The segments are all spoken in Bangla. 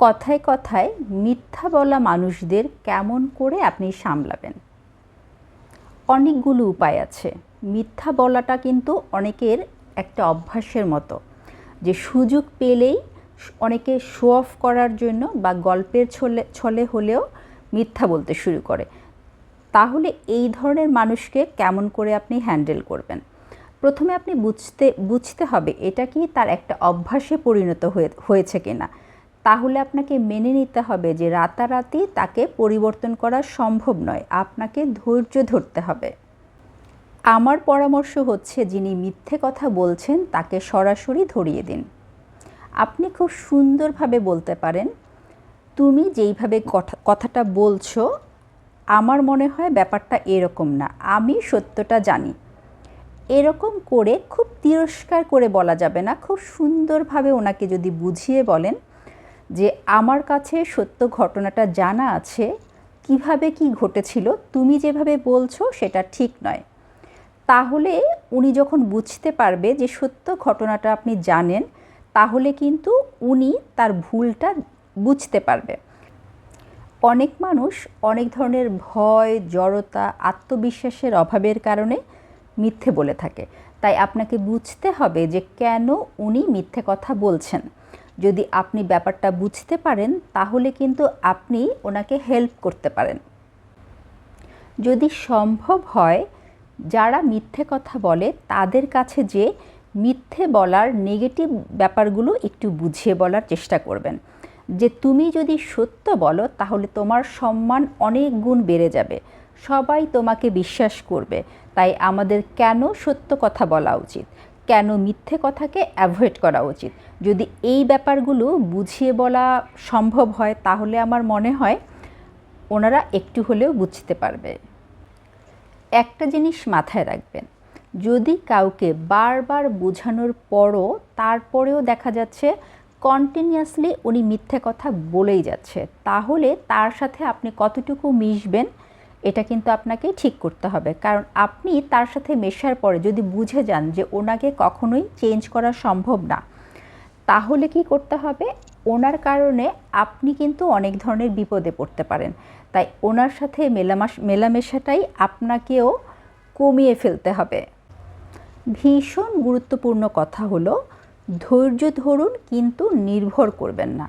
কথায় কথায় মিথ্যা বলা মানুষদের কেমন করে আপনি সামলাবেন? অনেকগুলো উপায় আছে। মিথ্যা বলাটা কিন্তু অনেকের একটা অভ্যাসের মতো। যে সুযোগ পেলেই অনেকে শো অফ করার জন্য বা গল্পের ছলে ছলে হলেও মিথ্যা বলতে শুরু করে। তাহলে এই ধরনের মানুষকে কেমন করে আপনি হ্যান্ডেল করবেন? প্রথমে আপনি বুঝতে বুঝতে হবে এটা কি তার একটা অভ্যাসে পরিণত হয়ে, হয়েছে কিনা। তাহলে আপনাকে মেনে নিতে হবে যে রাতারাতি তাকে পরিবর্তন করা সম্ভব নয়। আপনাকে ধৈর্য ধরতে হবে। আমার পরামর্শ হচ্ছে যিনি মিথ্যে কথা বলছেন তাকে সরাসরি ধরিয়ে দিন। আপনি খুব সুন্দরভাবে বলতে পারেন, তুমি যেইভাবে কথাটা বলছো, আমার মনে হয় ব্যাপারটা এরকম না। আমি সত্যটা জানি। এরকম করে খুব তিরস্কার করে বলা যাবে না। খুব সুন্দরভাবে ওনাকে যদি বুঝিয়ে বলেন যে আমার কাছে সত্য ঘটনাটা জানা আছে, কীভাবে কি ঘটেছিল, তুমি যেভাবে বলছো সেটা ঠিক নয়। তাহলে উনি যখন বুঝতে পারবে যে সত্য ঘটনাটা আপনি জানেন, তাহলে কিন্তু উনি তার ভুলটা বুঝতে পারবে। অনেক মানুষ অনেক ধরনের ভয়, জড়তা, আত্মবিশ্বাসের অভাবের কারণে মিথ্যে বলে থাকে। তাই আপনাকে বুঝতে হবে যে কেন উনি মিথ্যে কথা বলছেন। যদি আপনি ব্যাপারটা বুঝতে পারেন, তাহলে কিন্তু আপনি ওনাকে হেল্প করতে পারেন। যদি সম্ভব হয়, যারা মিথ্যে কথা বলে, তাদের কাছে যে মিথ্যে বলার নেগেটিভ ব্যাপারগুলো একটু বুঝিয়ে বলার চেষ্টা করবেন। যে তুমি যদি সত্য বলো, তাহলে তোমার সম্মান অনেক গুণ বেড়ে যাবে। সবাই তোমাকে বিশ্বাস করবে। তাই আমাদের কেন সত্য কথা বলা উচিত? কেন মিথ্যে কথাকে অ্যাভয়েড করা উচিত? যদি এই ব্যাপারগুলো বুঝিয়ে বলা সম্ভব হয়, তাহলে আমার মনে হয় ওনারা একটু হলেও বুঝতে পারবে। একটা জিনিস মাথায় রাখবেন, যদি কাউকে বারবার বোঝানোর পরও তারপরেও দেখা যাচ্ছে কন্টিনিউয়াসলি উনি মিথ্যে কথা বলেই যাচ্ছে, তাহলে তার সাথে আপনি কতটুকু মিশবেন এটা কিন্তু আপনাকে ঠিক করতে হবে। কারণ আপনি তার সাথে মেশার পরে যদি বুঝে যান যে ওনাকে কখনোই চেঞ্জ করা সম্ভব না, তাহলে কি করতে হবে? ওনার কারণে আপনি কিন্তু অনেক ধরনের বিপদে পড়তে পারেন। তাই ওনার সাথে মেলামাস, মেলামেশাটাই আপনাকেও কমিয়ে ফেলতে হবে। ভীষণ গুরুত্বপূর্ণ কথা হলো, ধৈর্য ধরুন কিন্তু নির্ভর করবেন না।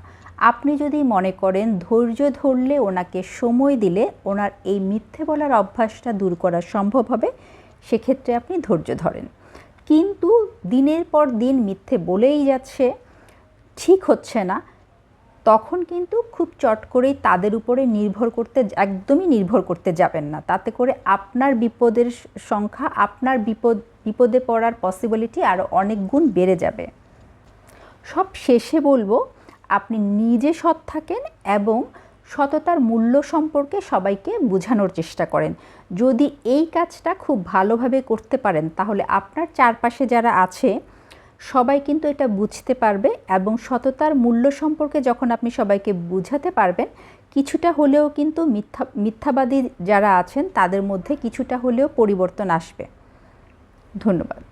আপনি যদি মনে করেন ধৈর্য ধরলে ওনাকে সময় দিলে ওনার এই মিথ্যে বলার অভ্যাসটা দূর করা সম্ভব হবে, সেক্ষেত্রে আপনি ধৈর্য ধরেন। কিন্তু দিনের পর দিন মিথ্যে বলেই যাচ্ছে, ঠিক হচ্ছে না, তখন কিন্তু খুব চট করেই তাদের উপরে নির্ভর করতে, একদমই নির্ভর করতে যাবেন না। তাতে করে আপনার বিপদের সংখ্যা, আপনার বিপদ, বিপদে পড়ার পসিবিলিটি আরও অনেক গুণ বেড়ে যাবে। সব শেষে বলব আপনি নিজে সৎ থাকেন এবং সততার মূল্য সম্পর্কে সবাইকে বোঝানোর চেষ্টা করেন। যদি এই কাজটা খুব ভালোভাবে করতে পারেন, তাহলে আপনার চারপাশে যারা আছে, সবাই কিন্তু এটা বুঝতে পারবে এবং সততার মূল্য সম্পর্কে যখন আপনি সবাইকে বুঝাতে পারবেন, কিছুটা হলেও কিন্তু মিথ্যা, মিথ্যাবাদী যারা আছেন, তাদের মধ্যে কিছুটা হলেও পরিবর্তন আসবে। ধন্যবাদ।